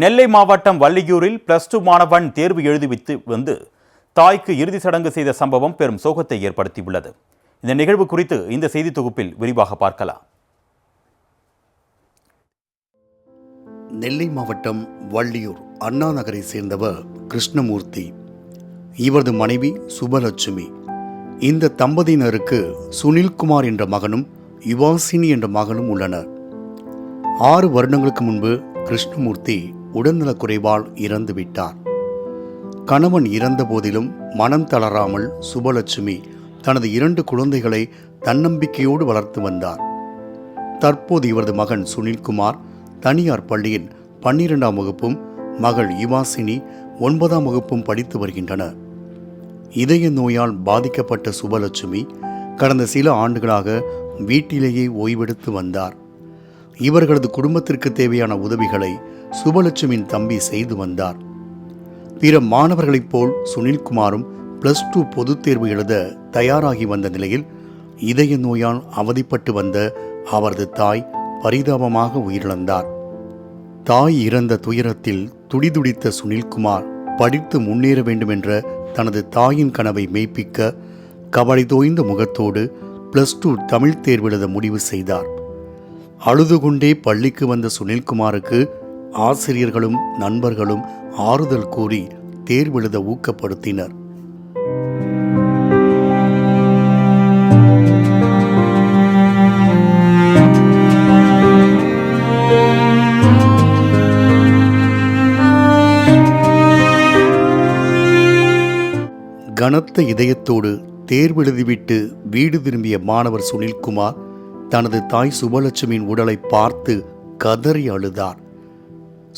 நெல்லை மாவட்டம் வள்ளியூரில் plus two மாணவன் தேர்வு எழுதிவித்து வந்து தாய்க்கு இறுதி சடங்கு செய்த சம்பவம் பெரும் சோகத்தை ஏற்படுத்தியுள்ளது. இந்த நிகழ்வு குறித்து இந்த செய்தி தொகுப்பில் விரிவாக பார்க்கலாம். நெல்லை மாவட்டம் வள்ளியூர் அண்ணா நகரை சேர்ந்தவர் கிருஷ்ணமூர்த்தி. இவரது மனைவி சுபலட்சுமி. இந்த தம்பதியினருக்கு சுனில்குமார் என்ற மகனும் யுவாசினி என்ற மகனும் உள்ளனர். ஆறு வருடங்களுக்கு முன்பு கிருஷ்ணமூர்த்தி உடல்நலக் குறைவால் இறந்து விட்டார் கணவன் இறந்த போதிலும் மனம் தளராமல் சுபலட்சுமி தனது இரண்டு குழந்தைகளை தன்னம்பிக்கையோடு வளர்த்து வந்தார். தற்போது இவரது மகன் சுனில்குமார் தனியார் பள்ளியில் பன்னிரெண்டாம் வகுப்பும் மகள் இவாசினி ஒன்பதாம் வகுப்பும் படித்து வருகின்றனர். இதய நோயால் பாதிக்கப்பட்ட சுபலட்சுமி கடந்த சில ஆண்டுகளாக வீட்டிலேயே ஓய்வெடுத்து வந்தார். இவர்களது குடும்பத்திற்கு தேவையான உதவிகளை சுபலட்சுமியின் தம்பி செய்து வந்தார். பிற மாணவர்களைப் போல் சுனில்குமாரும் பிளஸ் டூ பொதுத் தேர்வு எழுத தயாராகி வந்த நிலையில் இதய நோயால் அவதிப்பட்டு வந்த அவரது தாய் பரிதாபமாக உயிரிழந்தார். தாய் இறந்த துயரத்தில் துடிதுடித்த சுனில்குமார் படித்து முன்னேற வேண்டுமென்ற தனது தாயின் கனவை மெய்ப்பிக்க கவலை தோய்ந்த முகத்தோடு பிளஸ் டூ தமிழ் தேர்வெழுத முடிவு செய்தார். அழுது கொண்டே பள்ளிக்கு வந்த சுனில்குமாருக்கு ஆசிரியர்களும் நண்பர்களும் ஆறுதல் கூறி தேர்வெழுத ஊக்கப்படுத்தினர். கனத்த இதயத்தோடு தேர்வெழுதிவிட்டு வீடு திரும்பிய மாணவர் சுனில்குமார் தனது தாய் சுபலட்சுமியின் உடலை பார்த்து கதறி அழுதார்.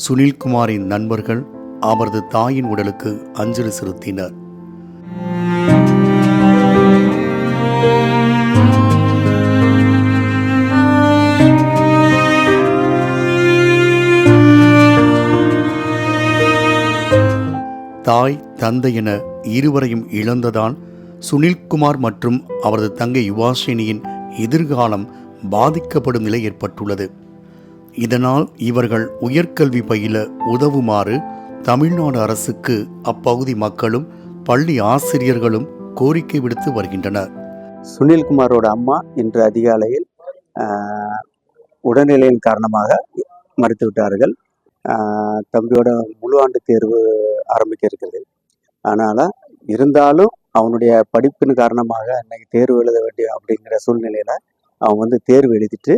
சுனில்குமாரின் நண்பர்கள் அவரது தாயின் உடலுக்கு அஞ்சலி செலுத்தினர். தாய் தந்தை என இருவரையும் இழந்ததால் சுனில்குமார் மற்றும் அவரது தங்கை யுவாஷினியின் எதிர்காலம் பாதிக்கப்படும் நிலை ஏற்பட்டுள்ளது. இதனால் இவர்கள் உயர்கல்வி பயில உதவுமாறு தமிழ்நாடு அரசுக்கு அப்பகுதி மக்களும் பள்ளி ஆசிரியர்களும் கோரிக்கை விடுத்து வருகின்றனர். சுனில்குமாரோட அம்மா இன்று அதிகாலையில் உடல்நிலையின் காரணமாக மறுத்துவிட்டார்கள் தம்பியோட முழு ஆண்டு தேர்வு ஆரம்பிக்க இருக்கிறது. அதனால் இருந்தாலும் அவனுடைய படிப்பின் காரணமாக இன்னைக்கு தேர்வு எழுத வேண்டிய அப்படிங்கிற சூழ்நிலையில் அவன் வந்து தேர்வு எழுதிட்டு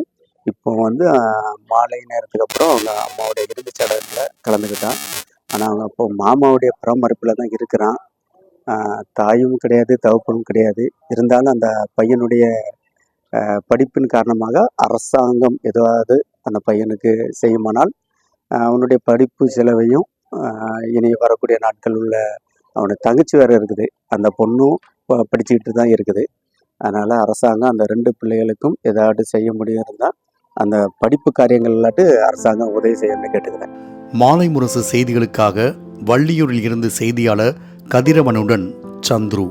இப்போ வந்து மாலை நேரத்துக்கு அப்புறம் அவங்க அம்மாவுடைய இறுதி சடங்கில் கலந்துக்கிட்டான். ஆனால் அவங்க அப்போ மாமாவுடைய பராமரிப்பில் தான் இருக்கிறான். தாயும் கிடையாது தகப்பனும் கிடையாது. இருந்தாலும் அந்த பையனுடைய படிப்பின் காரணமாக அரசாங்கம் ஏதாவது அந்த பையனுக்கு செய்யுமானால் அவனுடைய படிப்பு செலவையும் இனி வரக்கூடிய நாட்கள் உள்ள அவனுடைய தங்கச்சி வேறு இருக்குது. அந்த பொண்ணும் படிச்சுக்கிட்டு தான் இருக்குது. அதனால் அரசாங்கம் அந்த ரெண்டு பிள்ளைகளுக்கும் ஏதாவது செய்ய முடியும் இருந்தால் அந்த படிப்பு காரியங்கள் இல்லாட்டு அரசாங்கம் உதவி செய்யணும்னு கேட்டுக்கிறேன். மாலை முரசு செய்திகளுக்காக வள்ளியூரில் இருந்து செய்தியாளர் கதிரவனுடன் சந்துரு.